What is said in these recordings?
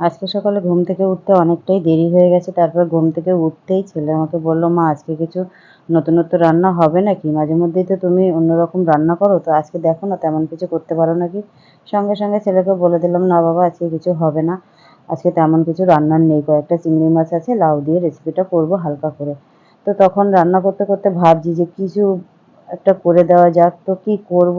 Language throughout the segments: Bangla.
আজকে সকালে ঘুম থেকে উঠতে অনেকটাই দেরি হয়ে গেছে, তারপর ঘুম থেকে উঠতেই ছেলে আমাকে বলল, মা, আজকে কিছু নতুনত্ব রান্না হবে নাকি? মাঝে মধ্যেই তো তুমি অন্যরকম রান্না করো, তো আজকে দেখো না তেমন কিছু করতে পারো নাকি? সঙ্গে সঙ্গে ছেলেকে বলে দিলাম, না বাবা, আজকে কিছু হবে না, আজকে তেমন কিছু রান্নার নেই, কয়েকটা চিংড়ি মাছ আছে, লাউ দিয়ে রেসিপিটা করব হালকা করে। তো তখন রান্না করতে করতে ভাবছি যে কিছু একটা করে দেওয়া যাক, তো কি করব?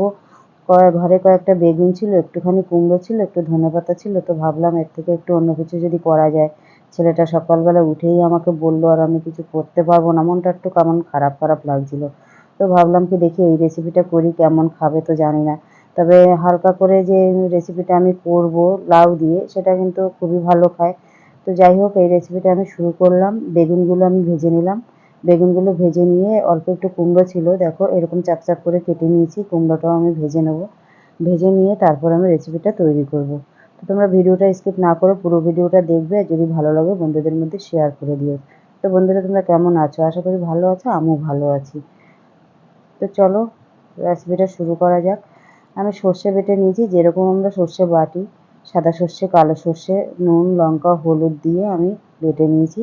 ঘরে কয়েকটা বেগুন ছিল, একটুখানি কুমড়ো ছিল, একটু ধনেপাতা ছিল, তো ভাবলাম এর থেকে একটু অন্য কিছু যদি করা যায়। ছেলেটা সকালবেলা উঠেই আমাকে বলল, আর আমি কিছু করতে পারব না। মনটা একটু কেমন খারাপ খারাপ লাগছিল। তো ভাবলাম কি দেখি এই রেসিপিটা করি, কেমন খাবে তো জানি না। তবে হালকা করে যে রেসিপিটা আমি করব লাউ দিয়ে, সেটা কিন্তু খুবই ভালো খায়। তো যাই হোক, এই রেসিপিটা আমি শুরু করলাম। বেগুনগুলো আমি ভেজে নিলাম। বেগুনগুলো ভেজে নিয়ে অল্প একটু কুমড়ো ছিল, দেখো এরকম চাপ চাপ করে কেটে নিয়েছি, কুমড়োটাও আমি ভেজে নেব। ভেজে নিয়ে তারপর আমি রেসিপিটা তৈরি করব। তো তোমরা ভিডিওটা স্কিপ না করে পুরো ভিডিওটা দেখবে আর যদি ভালো লাগে বন্ধুদের মধ্যে শেয়ার করে দিও। তো বন্ধুরা, তোমরা কেমন আছো? আশা করি ভালো আছো, আমিও ভালো আছি। তো চলো রেসিপিটা শুরু করা যাক। আমি সর্ষে বেটে নিয়েছি, যেরকম আমরা সর্ষে বাটি, সাদা সর্ষে, কালো সর্ষে, নুন, লঙ্কা, হলুদ দিয়ে আমি বেটে নিয়েছি।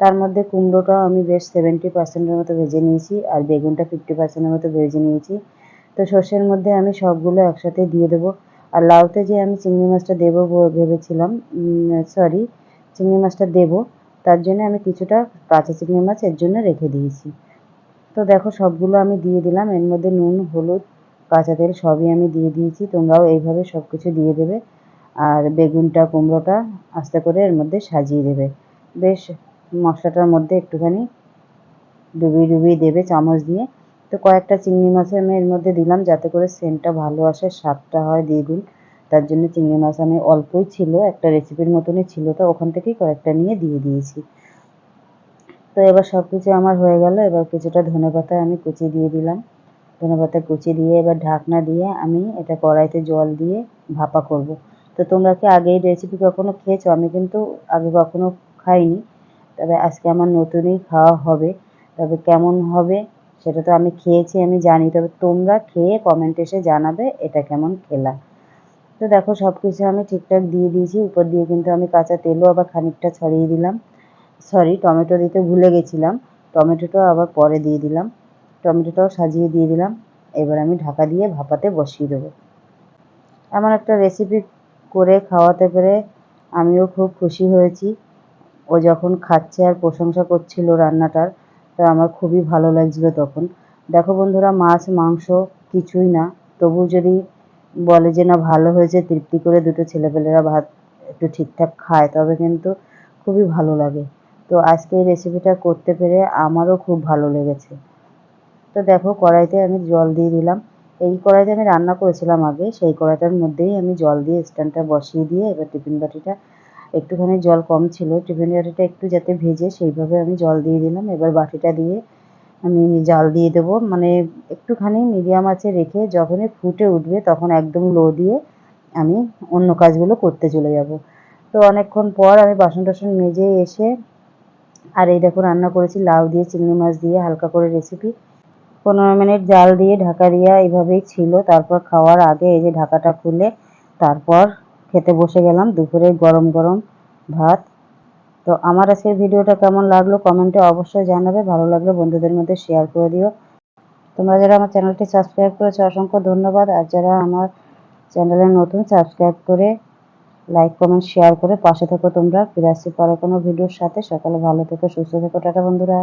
তার মধ্যে কুমড়োটা আমি বেশ সেভেন্টি পার্সেন্টের মতো ভেজে নিয়েছি আর বেগুনটা ফিফটি পার্সেন্টের মতো ভেজে নিয়েছি। তো সর্ষের মধ্যে আমি সবগুলো একসাথে দিয়ে দেবো। আর লাউতে যে আমি চিংড়ি মাছটা দেবো ভেবেছিলাম সরি চিংড়ি মাছটা দেবো, তার জন্য আমি কিছুটা কাঁচা চিংড়ি মাছ এর জন্য রেখে দিয়েছি। তো দেখো সবগুলো আমি দিয়ে দিলাম, এর মধ্যে নুন, হলুদ, কাঁচা তেল সবই আমি দিয়ে দিয়েছি। তোমরাও এইভাবে সব কিছু দিয়ে দেবে। আর বেগুনটা, কুমড়োটা আস্তে করে এর মধ্যে সাজিয়ে দেবে। বেশ মশলাটার মধ্যে একটুখানি ডুবিয়ে ডুবিয়ে দেবে চামচ দিয়ে। তো কয়েকটা চিংড়ি মাছ আমি এর মধ্যে দিলাম যাতে করে সেন্টটা ভালো আসে, স্বাদটা হয় দ্বিগুণ। তার জন্য চিংড়ি মাছ আমি অল্পই ছিল, একটা রেসিপির মতনই ছিল, তো ওখান থেকেই কয়েকটা নিয়ে দিয়ে দিয়েছি। তো এবার সব কিছু আমার হয়ে গেল, এবার কিছুটা ধনে পাতা আমি কুচি দিয়ে দিলাম। ধনে পাতা কুচি দিয়ে এবার ঢাকনা দিয়ে আমি এটা কড়াইতে জল দিয়ে ভাপা করব। তো তোমরা কি আগে এই রেসিপি কখনো খেয়েছো? আমি কিন্তু আগে কখনো খাইনি। তবে আজকে আমার নতুনই খাওয়া হবে। তবে কেমন হবে সেটা তো আমি খেয়েছি, আমি জানি। তবে তোমরা খেয়ে কমেন্ট এসে জানাবে এটা কেমন খেলা। তো দেখো সব কিছু আমি ঠিকঠাক দিয়ে দিয়েছি। উপর দিয়ে কিন্তু আমি কাঁচা তেলও আবার খানিকটা ছড়িয়ে দিলাম। সরি টমেটো দিতে ভুলে গেছিলাম। টমেটোটাও আবার পরে দিয়ে দিলাম। টমেটোটাও সাজিয়ে দিয়ে দিলাম। এবার আমি ঢাকা দিয়ে ভাপাতে বসিয়ে দেবো। এমন একটা রেসিপি করে খাওয়াতে পেরে আমিও খুব খুশি হয়েছি। ও যখন খাচ্ছে আর প্রশংসা করছিল রান্নাটার, তো আমার খুবই ভালো লাগছিল তখন। দেখো বন্ধুরা, মাছ, মাংস কিছুই না। তবু যদি বলে যে না, ভালো হয়েছে, তৃপ্তি করে দুটো ছেলেপেলেরা ভাত একটু ঠিকঠাক খায়, তবে কিন্তু খুবই ভালো লাগে। তো আজকে এই রেসিপিটা করতে পেরে আমারও খুব ভালো লেগেছে। তো দেখো, কড়াইতে আমি জল দিয়ে দিলাম। এই কড়াইতে আমি রান্না করেছিলাম আগে, সেই কড়াইটার মধ্যেই আমি জল দিয়ে স্ট্যান্ডটা বসিয়ে দিয়ে এবার টিফিন বাটিটা একটুখানি জল কম ছিল, টিফিন বাটিটা একটু যাতে ভেজে সেইভাবে আমি জল দিয়ে দিলাম। এবার বাটিটা দিয়ে আমি জাল দিয়ে দেবো। মানে একটুখানি মিডিয়াম আছে রেখে যখনই ফুটে উঠবে তখন একদম লো দিয়ে আমি অন্য কাজগুলো করতে চলে যাব। তো অনেকক্ষণ পর আমি বাসন টাসন মেজে এসে আর এই দেখো রান্না করেছি, লাউ দিয়ে, চিংড়ি মাছ দিয়ে হালকা করে রেসিপি পনেরো মিনিট জাল দিয়ে, ঢাকা দিয়া এইভাবেই ছিল। তারপর খাওয়ার আগে এই যে ঢাকাটা খুলে তারপর খেতে বসে গেলাম দুপুরে গরম গরম ভাত। তো আমার আজকের ভিডিওটা কেমন লাগল কমেন্টে অবশ্যই জানাবে, ভালো লাগলে বন্ধুদের মধ্যে শেয়ার করে দিও। তোমরা যারা আমার চ্যানেলটি সাবস্ক্রাইব করেছ, অসংখ্য ধন্যবাদ। আর যারা আমার চ্যানেলে নতুন সাবস্ক্রাইব করে লাইক কমেন্ট শেয়ার করে পাশে থেকো তোমরা। ফিরে আসছি পরে কোনো ভিডিওর সাথে। সকালে ভালো থেকো, সুস্থ থেকো, টাটা বন্ধুরা।